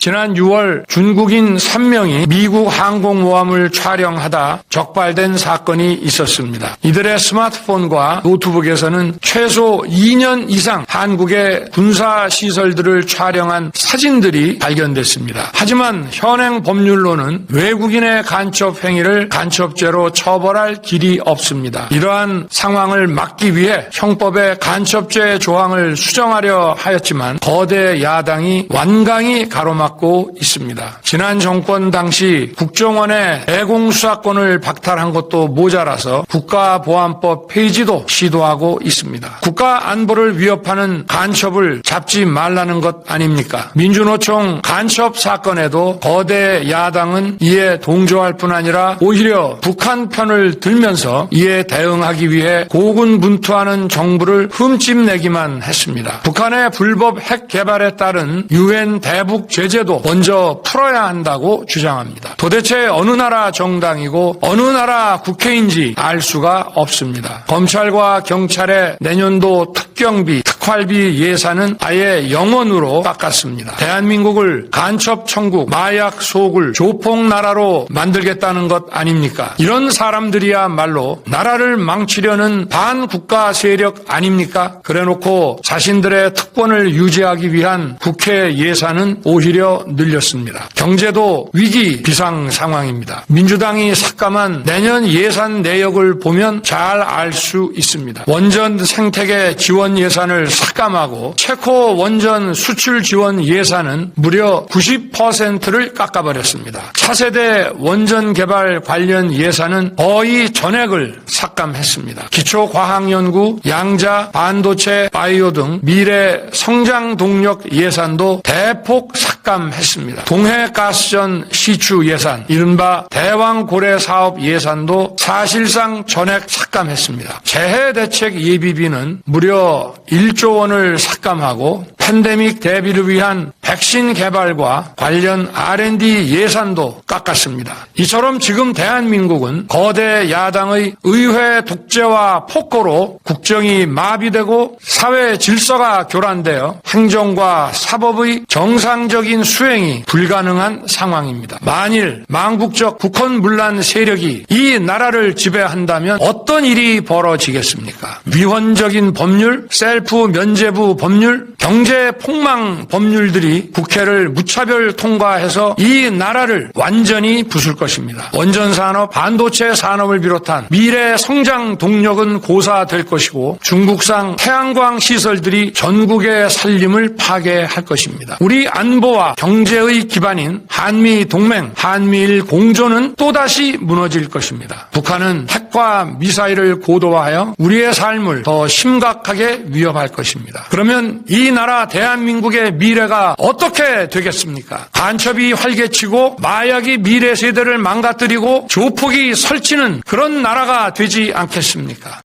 지난 6월 중국인 3명이 미국 항공모함을 촬영하다 적발된 사건이 있었습니다. 이들의 스마트폰과 노트북에서는 최소 2년 이상 한국의 군사시설들을 촬영한 사진들이 발견됐습니다. 하지만 현행 법률로는 외국인의 간첩 행위를 간첩죄로 처벌할 길이 없습니다. 이러한 상황을 막기 위해 형법의 간첩죄 조항을 수정하려 하였지만 거대 야당이 완강히 가로막 고 있습니다. 지난 정권 당시 국정원의 대공수사권을 박탈한 것도 모자라서 국가보안법 폐지도 시도하고 있습니다. 국가 안보를 위협하는 간첩을 잡지 말라는 것 아닙니까? 민주노총 간첩 사건에도 거대 야당은 이에 동조할 뿐 아니라 오히려 북한 편을 들면서 이에 대응하기 위해 고군분투하는 정부를 흠집내기만 했습니다. 북한의 불법 핵 개발에 따른 유엔 대북 제재 도 먼저 풀어야 한다고 주장합니다. 도대체 어느 나라 정당이고 어느 나라 국회인지 알 수가 없습니다. 검찰과 경찰의 내년도 특 경비, 특활비 예산은 아예 영원으로 깎았습니다. 대한민국을 간첩 천국, 마약 소굴, 조폭 나라로 만들겠다는 것 아닙니까? 이런 사람들이야말로 나라를 망치려는 반국가 세력 아닙니까? 그래놓고 자신들의 특권을 유지하기 위한 국회 예산은 오히려 늘렸습니다. 경제도 위기 비상 상황입니다. 민주당이 삭감한 내년 예산 내역을 보면 잘 알 수 있습니다. 원전 생태계 지원 예산을 삭감하고 체코 원전 수출 지원 예산은 무려 90%를 깎아버렸습니다. 차세대 원전 개발 관련 예산은 거의 전액을 삭감했습니다. 기초과학연구, 양자, 반도체, 바이오 등 미래 성장 동력 예산도 대폭 삭감 했습니다. 동해가스전 시추 예산, 이른바 대왕고래 사업 예산도 사실상 전액 삭감했습니다. 재해대책 예비비는 무려 1조 원을 삭감하고 팬데믹 대비를 위한 백신 개발과 관련 R&D 예산도 깎았습니다. 이처럼 지금 대한민국은 거대 야당의 의회 독재와 폭거로 국정이 마비되고 사회 질서가 교란되어 행정과 사법의 정상적인 수행이 불가능한 상황입니다. 만일 망국적 북한 문란 세력이 이 나라를 지배한다면 어떤 일이 벌어지겠습니까? 위헌적인 법률, 셀프 면제부 법률, 경제 폭망 법률들이 국회를 무차별 통과해서 이 나라를 완전히 부술 것입니다. 원전 산업, 반도체 산업을 비롯한 미래 성장 동력은 고사될 것이고 중국산 태양광 시설들이 전국의 살림을 파괴할 것입니다. 우리 안보와 경제의 기반인 한미 동맹, 한미일 공조는 또다시 무너질 것입니다. 북한은 핵과 미사일을 고도화하여 우리의 삶을 더 심각하게 위협할 것입니다. 그러면 이 나라 대한민국의 미래가 어떻게 되겠습니까? 간첩이 활개치고 마약이 미래 세대를 망가뜨리고 조폭이 설치는 그런 나라가 되지 않겠습니까?